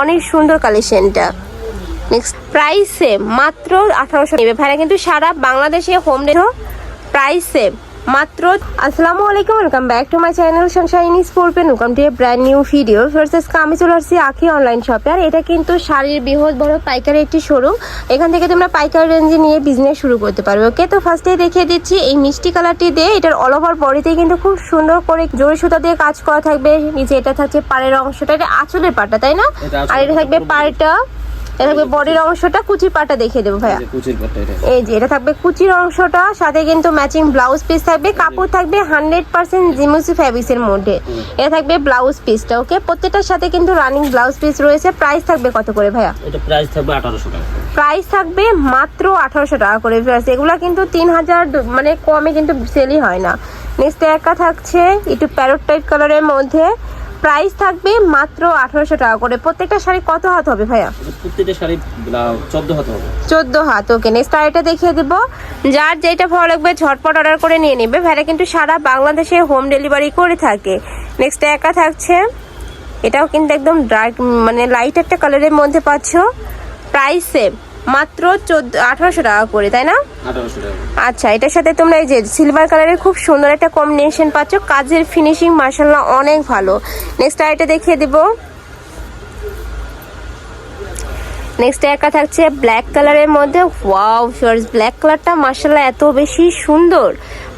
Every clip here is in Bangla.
অনেক সুন্দর কালেকশনটা নেক্সট প্রাইসে মাত্র আঠারোশো। নেবে ভাইরা কিন্তু সারা বাংলাদেশে হোম ডেলিভারি প্রাইসে মাত্র আসসালামু আলাইকুম welcome back to my channel sunshine স্পোর্টপেন welcome to a brand new video versus আমি চলে আসছি আখি অনলাইন শপে আর এটা কিন্তু শাড়ির বৃহৎ বড় পাইকারি একটি শোরুম এখান থেকে তোমরা পাইকারি রেঞ্জে নিয়ে বিজনেস শুরু করতে পারবে ওকে তো ফার্স্টে দেখিয়ে দিচ্ছি এই মিষ্টি কালারটি দিয়ে এটার অল ওভার বডিতে কিন্তু খুব সুন্দর করে জরি সুতা দিয়ে কাজ করা থাকবে। নিচে এটা থাকছে পাড়ের অংশটা এটা আঁচলের পাটা তাই না? আর এটা থাকবে পাড়টা এটা থাকবে বডির অংশটা কুচি পাটা দেখিয়ে দেবো ভাইয়া। কুচির এটা। এই যে এটা থাকবে কুচির অংশটা সাথে কিন্তু ম্যাচিং ব্লাউজ পিস থাকবে কাপড় থাকবে হান্ড্রেড পার্সেন্ট জিমুসি ফ্যাব্রিক্সের মধ্যে। এটা থাকবে ব্লাউজ পিসটা ওকে প্রত্যেকটার সাথে কিন্তু রানিং ব্লাউজ পিস রয়েছে। প্রাইস থাকবে কত করে ভাইয়া? এটা প্রাইস থাকবে আঠারোশো টাকা। প্রাইস থাকবে মাত্র আঠারোশো টাকা করে viewers। এগুলা কিন্তু তিন হাজার মানে কমে কিন্তু সেলই হয় না। নেক্সট একা থাকছে একটু প্যারোট টাইপ কালারের মধ্যে। প্রাইস থাকবে মাত্র আঠারোশো টাকা করে। প্রত্যেকটা শাড়ি কত হাত হবে ভাইয়া? প্রত্যেকটা শাড়ি চোদ্দ হাতে হবে। চোদ্দ হাত ওকে নেক্সট আরেকটা দেখিয়ে দিব। যার যেটা ভালো লাগবে ঝটপট অর্ডার করে নিয়ে নেবে। ভাইরা কিন্তু সারা বাংলাদেশে হোম ডেলিভারি করে থাকে। নেক্সট একা থাকছে। এটাও কিন্তু একদম ডার্ক মানে লাইট একটা কালারের মধ্যে পাচ্ছ। প্রাইস সেম মাত্র চোদ্দ আঠারোশো টাকা করে তাই না? আচ্ছা এটার সাথে তোমরা এই যে সিলভার কালারের খুব সুন্দর একটা কম্বিনেশন পাচ্ছ। কাজের ফিনিশিং মার্শাল্লাহ অনেক ভালো। নেক্সট আরেকটা দেখিয়ে দিব। নেক্সট একা থাকছে ব্ল্যাক কালারের মধ্যে। ওয়াও ফিওর্স ব্ল্যাক কালারটা মার্শাল্লাহ এত বেশি সুন্দর।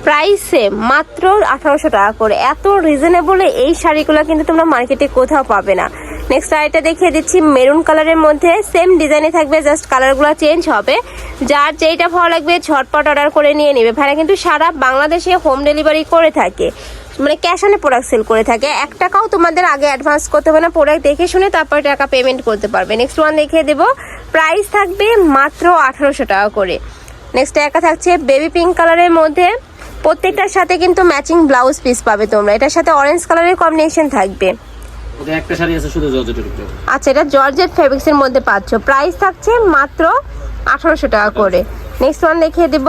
প্রাইসে মাত্র আঠারোশো টাকা করে। এত রিজনেবলে এই শাড়িগুলো কিন্তু তোমরা মার্কেটে কোথাও পাবে না। নেক্সট আরেকটা দেখিয়ে দিচ্ছি মেরুন কালারের মধ্যে সেম ডিজাইনে থাকবে জাস্ট কালারগুলো চেঞ্জ হবে। যার যেইটা ভালো লাগবে ঝটপট অর্ডার করে নিয়ে নেবে। ভাইরা কিন্তু সারা বাংলাদেশে হোম ডেলিভারি করে থাকে। মানে ক্যাশ অনে প্রোডাক্ট সেল করে থাকে। এক টাকাও তোমাদের আগে অ্যাডভান্স করতে হবে না প্রোডাক্ট দেখে শুনে তারপরে টাকা পেমেন্ট করতে পারবে। নেক্সট ওয়ান দেখিয়ে দেবো। প্রাইস থাকবে মাত্র আঠারোশো টাকা করে। নেক্সট একা থাকছে বেবি পিঙ্ক কালারের মধ্যে। প্রত্যেকটার সাথে কিন্তু ম্যাচিং ব্লাউজ পিস পাবে তোমরা। এটার সাথে অরেঞ্জ কালারের কম্বিনেশন থাকবে। আচ্ছা এটা জর্জেট ফেব্রিক্স এর মধ্যে পাচ্ছ। প্রাইস থাকছে মাত্র আঠারোশো টাকা করে। নেক্সট ওয়ান দেখিয়ে দিব।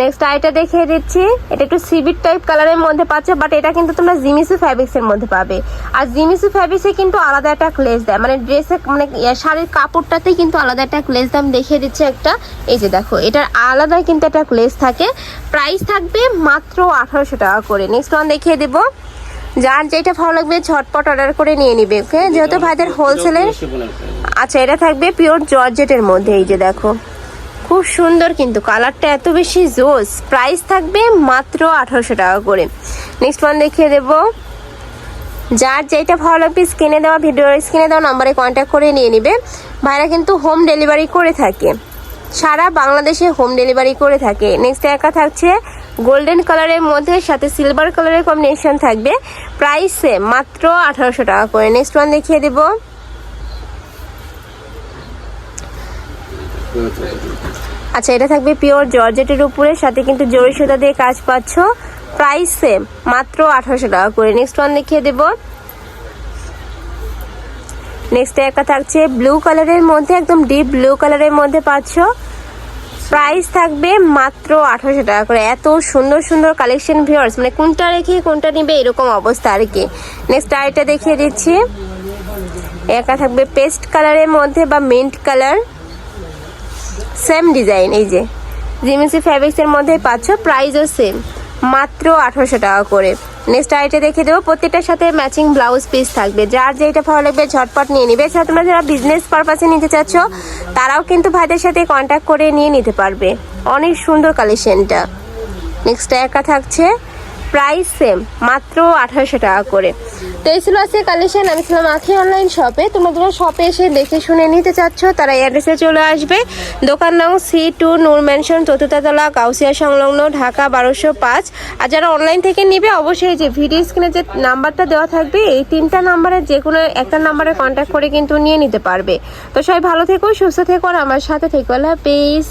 নেক্সট আইটা দেখিয়ে দিচ্ছি। এটা একটু সিভিট টাইপ কালারের মধ্যে পাচ্ছ বাট এটা কিন্তু তোমরা জিমিসু ফ্যাব্রিক্স এর মধ্যে পাবে। আর জিমিসু ফ্যাব্রিক্সে কিন্তু আলাদা একটা ক্লেজ দেয়। মানে ড্রেসে মানে শাড়ির কাপড়টাতেই কিন্তু আলাদা একটা ক্লেজ দাম দেখিয়ে দিচ্ছে একটা। এই যে দেখো, এটার আলাদা কিন্তু একটা ক্লেজ থাকে। প্রাইস থাকবে মাত্র আঠারোশো টাকা করে। নেক্সট ওয়ান দেখিয়ে দেবো। যার যেটা ভালো লাগবে ঝটপট অর্ডার করে নিয়ে নিবে ওকে যেহেতু ভাইদের হোলসেলের আচ্ছা এটা থাকবে পিওর জর্জেটের মধ্যে এই যে দেখো। খুব সুন্দর কিন্তু কালারটা এত বেশি জোস। প্রাইস থাকবে মাত্র আঠারোশো টাকা করে। নেক্সট ওয়ান দেখিয়ে দেব। যার যেটা ভালো লাগবে স্ক্রিনে দেওয়া ভিডিওর স্ক্রিনে দেওয়া নাম্বারে কন্ট্যাক্ট করে নিয়ে নিবে। ভাইরা কিন্তু হোম ডেলিভারি করে থাকে। সারা বাংলাদেশে হোম ডেলিভারি করে থাকে। নেক্সট একা থাকছে গোল্ডেন কালারের মধ্যে, সাথে সিলভার কালারের কম্বিনেশন থাকবে। প্রাইসে মাত্র আঠারোশো টাকা করে। নেক্সট ওয়ান দেখিয়ে দেবো। আচ্ছা এটা থাকবে পিওর জর্জেটের উপরে, সাথে কিন্তু জরি সুতা দিয়ে কাজ পাচ্ছ। প্রাইস সেম মাত্র আঠারোশো টাকা করে। নেক্সট ওয়ান দেখিয়ে দেব। নেক্সট একটা থাকছে ব্লু কালারের মধ্যে, একদম ডিপ ব্লু কালারের মধ্যে পাচ্ছ। প্রাইস থাকবে মাত্র আঠারোশো টাকা করে। এত সুন্দর সুন্দর কালেকশন ভিউয়ার্স মানে কোনটা রেখে কোনটা নিবে এরকম অবস্থা আর কি। নেক্সট আরেকটা দেখিয়ে দিচ্ছি। একা থাকবে পেস্ট কালারের মধ্যে বা মিন্ট কালার সেম ডিজাইন এই যে। জিমিসি ফ্যাব্রিক্সের মধ্যে পাচ্ছ প্রাইসও সেম মাত্র আঠারোশো টাকা করে। নেক্সট আইটে দেখে দেবো। প্রত্যেকটার সাথে ম্যাচিং ব্লাউজ পিস থাকবে। যার যেটা ভালো লাগবে, ঝটপট নিয়ে নিবে। এছাড়া তোমরা যারা বিজনেস পারপাসে নিতে চাচ্ছ, তারাও কিন্তু ভাইদের সাথে কন্ট্যাক্ট করে নিয়ে নিতে পারবে। অনেক সুন্দর কালেকশনটা নেক্সট একা থাকছে। প্রাইস সেম মাত্র আঠারোশো টাকা করে। তো এই ছিল আজকে কালেকশন আমি ছিলাম আখি অনলাইন শপে তোমরা যারা শপে এসে দেখে শুনে নিতে চাচ্ছ, তারা অ্যাড্রেসে চলে আসবে। দোকান নং সি টু নূর ম্যানশন চতুর্থতলা, কাউসিয়া সংলগ্ন, ঢাকা বারোশো পাঁচ। আর যারা অনলাইন থেকে নিবে, অবশ্যই যে ভিডিও স্ক্রিনে যে নাম্বারটা দেওয়া থাকবে, এই তিনটা নাম্বারে যে কোনো একটা নাম্বারে কন্ট্যাক্ট করে কিন্তু নিয়ে নিতে পারবে। তো সবাই ভালো থেকো, সুস্থ থেকো, আর আমার সাথে থেকো। আল্লাহ হাফিজ।